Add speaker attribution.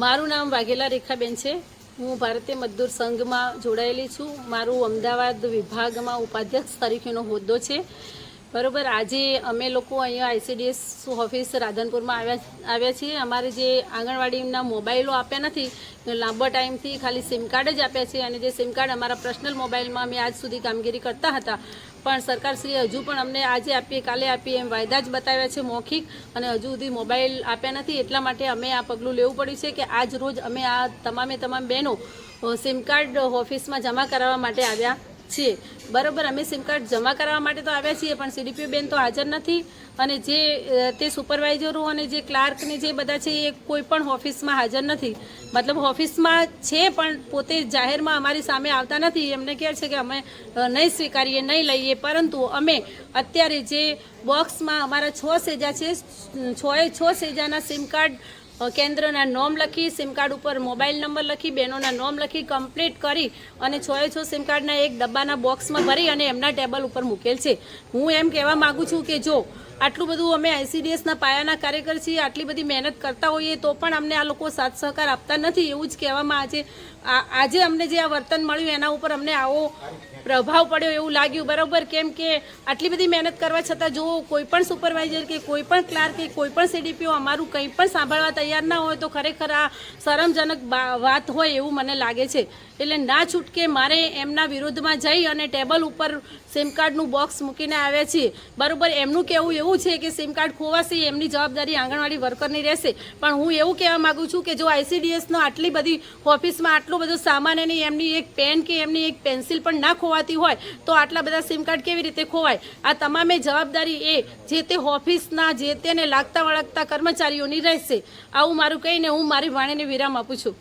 Speaker 1: મારું નામ વાઘેલા રેખાબેન છે. હું ભારતીય મજદૂર સંઘમાં જોડાયેલી છું. મારું અમદાવાદ વિભાગમાં ઉપાધ્યક્ષ તરીકેનો હોદ્દો છે. બરોબર, આજે અમે લોકો અહીંયા આઈસીડીએસ ઓફિસ રાધનપુરમાં આવ્યા આવ્યા છીએ. અમારે જે આંગણવાડીના મોબાઈલો આપ્યા નથી લાંબા ટાઈમથી ખાલી સિમ કાર્ડ જ આપ્યા છે. અને જે સિમ કાર્ડ અમારા પર્સનલ મોબાઈલમાં અમે આજ સુધી કામગીરી કરતા હતા પણ સરકારશ્રીએ હજુ પણ અમને આજે આપીએ, કાલે આપીએ એમ વાયદા જ બતાવ્યા છે મૌખિક અને હજુ સુધી મોબાઈલ આપ્યા નથી. એટલા માટે અમે આ પગલું લેવું પડ્યું છે કે આજ રોજ અમે આ તમામે તમામ બહેનો સિમ કાર્ડ ઓફિસમાં જમા કરાવવા માટે આવ્યા. છીએ બરાબર, અમે સિમ કાર્ડ જમા કરાવવા માટે તો આવ્યા છીએ, પણ સીડીપીઓ બેન તો હાજર નથી. અને જે તે સુપરવાઇઝરો અને જે ક્લાર્કને જે બધા છે, એ કોઈ પણ ઓફિસમાં હાજર નથી. મતલબ ઓફિસમાં છે, પણ પોતે જાહેરમાં અમારી સામે આવતા નથી. એમને કહે છે કે અમે નહીં સ્વીકારીએ, નહીં લઈએ. પરંતુ અમે અત્યારે જે બોક્સમાં અમારા છ સેજા છે છ એ છ સેજાના સિમ કાર્ડ કેન્દ્રના નોમ લખી સિમ કાર્ડ ઉપર મોબાઈલ નંબર લખી, બહેનોના નોમ લખી કમ્પ્લીટ કરી અને છ એ છ સિમ કાર્ડના એક ડબ્બાના બોક્સમાં ભરી અને એમના ટેબલ ઉપર મૂકેલ છે. હું એમ કહેવા માગું છું કે જો આટલું બધું અમે આઈસીડીએસના પાયાના કાર્યકર છીએ, આટલી બધી મહેનત કરતા હોઈએ તો પણ અમને આ લોકો સાથ સહકાર આપતા નથી, એવું જ કહેવામાં આજે આજે અમને જે આ વર્તન મળ્યું એના ઉપર અમને આવો પ્રભાવ પડ્યો એવું લાગ્યું. બરાબર, કેમ કે આટલી બધી મહેનત કરવા છતાં જો કોઈ પણ સુપરવાઇઝર કે કોઈ પણ ક્લાર્ક કે કોઈ પણ સીડીપીઓ અમારું કંઈ પણ સાંભળવા તૈયાર ના હોય તો ખરેખર આ શરમજનક વાત હોય એવું મને લાગે છે. એટલે ના છૂટકે મારે એમના વિરોધમાં જઈ અને ટેબલ ઉપર સિમ કાર્ડનું બોક્સ મૂકીને આવ્યા છીએ. બરાબર, એમનું કહેવું એવું છે કે સિમ કાર્ડ ખોવાશે, એમની જવાબદારી આંગણવાડી વર્કરની રહેશે. પણ હું એવું કહેવા માગું છું કે જો આઈસીડીએસનો આટલી બધી ઓફિસમાં આટલો બધો સામાન એની એમની એક પેન કે એમની એક પેન્સિલ પણ ના ખોવાતી હોય, તો આટલા બધા સિમ કાર્ડ કેવી રીતે ખોવાય? આ તમામે જવાબદારી એ જે તે ઓફિસના જે તેને લાગતા વળગતા કર્મચારીઓની રહેશે. આવું મારું કહીને હું મારી વાણીને વિરામ આપું છું.